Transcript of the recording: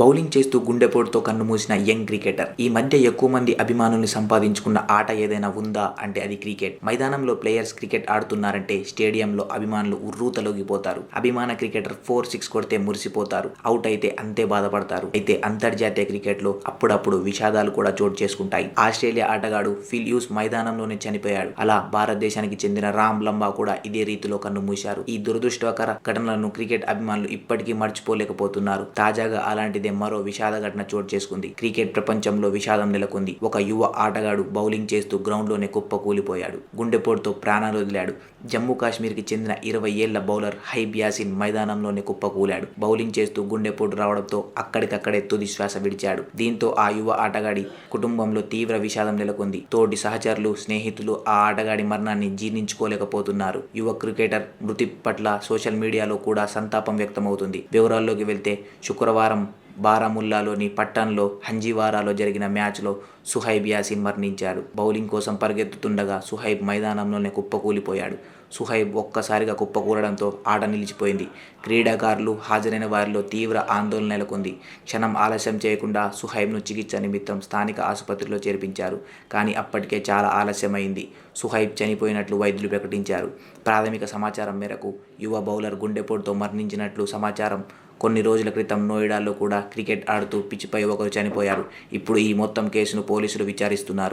Bowling చేస్తూ గుండెపోటుతో కన్నుమూసిన young cricketer. ఈ మధ్య ఎక్కువ మంది అభిమానుల్ని సంపాదించుకున్న ఆట ఏదైనా ఉందా అంటే అది క్రికెట్. మైదానంలో ప్లేయర్స్ క్రికెట్ ఆడుతున్నారంటే స్టేడియంలో అభిమానులు ఉర్రూతలోగిపోతారు. అభిమాన క్రికెటర్ ఫోర్ సిక్స్ కొడితే మురిసిపోతారు. అవుట్ అయితే అంతే బాధపడతారు. అయితే అంతర్జాతీయ క్రికెట్లో అప్పుడప్పుడు విషాదాలు కూడా చోటు చేసుకుంటాయి. ఆస్ట్రేలియా ఆటగాడు ఫిల్ యూస్ మైదానంలోనే చనిపోయాడు. అలా భారతదేశానికి చెందిన రామ్ లంబా కూడా ఇదే రీతిలో కన్ను మూశారు. ఈ దురదృష్టకర ఘటనలను క్రికెట్ అభిమానులు ఇప్పటికీ మర్చిపోలేకపోతున్నారు. తాజాగా అయితే మరో విషాద ఘటన చోటు చేసుకుంది. క్రికెట్ ప్రపంచంలో విషాదం నెలకొంది. ఒక యువ ఆటగాడు బౌలింగ్ చేస్తూ గ్రౌండ్లోనే కుప్ప కూలిపోయాడు. గుండెపోటుతో ప్రాణాలు వదిలాడు. జమ్మూ కాశ్మీర్కి చెందిన ఇరవై ఏళ్ళ బౌలర్ హైబ్ యాసిన్ మైదానంలోనే కుప్పకూలాడు బౌలింగ్ చేస్తూ గుండెపోటు రావడంతో అక్కడికక్కడే తుది శ్వాస విడిచాడు. దీంతో ఆ యువ ఆటగాడి కుటుంబంలో తీవ్ర విషాదం నెలకొంది. తోటి సహచరులు స్నేహితులు ఆ ఆటగాడి మరణాన్ని జీర్ణించుకోలేకపోతున్నారు. యువ క్రికెటర్ మృతి పట్ల సోషల్ మీడియాలో కూడా సంతాపం వ్యక్తమవుతుంది. వివరాల్లోకి వెళ్తే శుక్రవారం బారాముల్లాలోని పట్టణంలో హంజీవారాలో జరిగిన మ్యాచ్లో సుహైబ్ యాసిన్ మరణించాడు. బౌలింగ్ కోసం పరిగెత్తుతుండగా సుహైబ్ మైదానంలోనే కుప్పకూలిపోయాడు. సుహైబ్ ఒక్కసారిగా కుప్పకూలడంతో ఆట నిలిచిపోయింది. క్రీడాకారులు హాజరైన వారిలో తీవ్ర ఆందోళన నెలకొంది. క్షణం ఆలస్యం చేయకుండా సుహైబ్ను చికిత్స నిమిత్తం స్థానిక ఆసుపత్రిలో చేర్పించారు. కానీ అప్పటికే చాలా ఆలస్యమైంది. సుహైబ్ చనిపోయినట్లు వైద్యులు ప్రకటించారు. ప్రాథమిక సమాచారం మేరకు యువ బౌలర్ గుండెపోటుతో మరణించినట్లు సమాచారం కొన్ని రోజుల క్రితం నోయిడాలో కూడా క్రికెట్ ఆడుతూ పిచ్చిపై ఒకరు చనిపోయారు. ఇప్పుడు ఈ మొత్తం కేసును పోలీసులు విచారిస్తున్నారు.